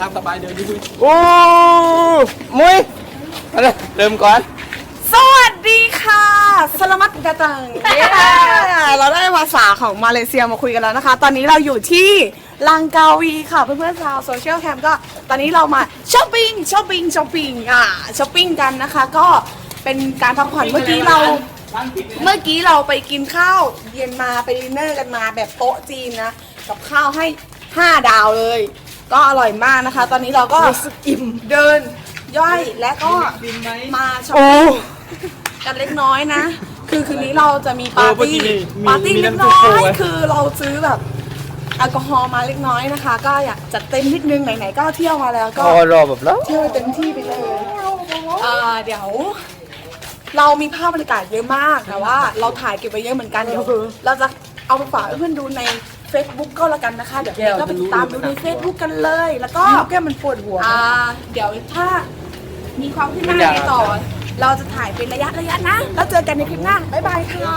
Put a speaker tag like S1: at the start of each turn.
S1: ทางสบายเดินยุ่ย
S2: โอ้มุ้ยมาเลยเริ่มก่อน
S3: สวัสดีค่ะสลามัตดาตังเย้เราได้ภาษาของมาเลเซียมาคุยกันแล้วนะคะ ตอนนี้เราอยู่ที่ลังกาวีค่ะเพื่อนๆชาวโซเชียลแคมก็ตอนนี้เรามาช้อปปิ้งช้อปปิ้งช้อปปิ้งอะช้อปปิ้งกันนะคะ ก็เป็นการพักผ่อนเมื่อกี้เรา เมื่อกี้เราไปกินข้าวเย็นมาไปดินเนอร์กันมาแบบโต๊ะจีนนะ กับข้าวให้ 5 ดาวเลย ก็อร่อยมากนะคะ ตอนนี้เราก็อิ่มเดินย่อยและก็มาช้อป
S2: โอ้
S3: ปิ้งกันเล็กน้อยนะ คือคืนนี้เราจะมีปาร์ตี้
S1: เออเมื่อกี้มี
S3: ปาร์ตี้
S1: มี
S3: เล็ก
S1: น้ำ
S3: น้อ
S1: โค้ก
S3: ย
S1: ไว้
S3: คือเราซื้อแบบแอลกอฮอล์มาเล็กน้อยนะคะ ก็อยากจัดเต็มนิดนึงไหนๆก็เที่ยวมาแล้วก็
S2: พอรอแบบแล้ว
S3: เที่ยวให้เต็มที่ไปเลยอ่าเดี๋ยว เรามีภาพบรรยากาศเยอะมากแต่ว่า เราถ่ายเก็บไว้เยอะเหมือนกันเดี๋ยวเราจะเอาไปฝากเพื่อนๆดูใน Facebook ก็แล้วกันนะคะ เดี๋ยวเราไปติดตามดูใน Facebook กันเลย แล้วก็
S2: แก้มมันปวดหัว
S3: อ่าเดี๋ยวถ้ามีความขึ้นหน้าในต่อ เราจะถ่ายเป็นระยะระยะนะ แล้วเจอกันในคลิปหน้า บ๊ายบายค่ะ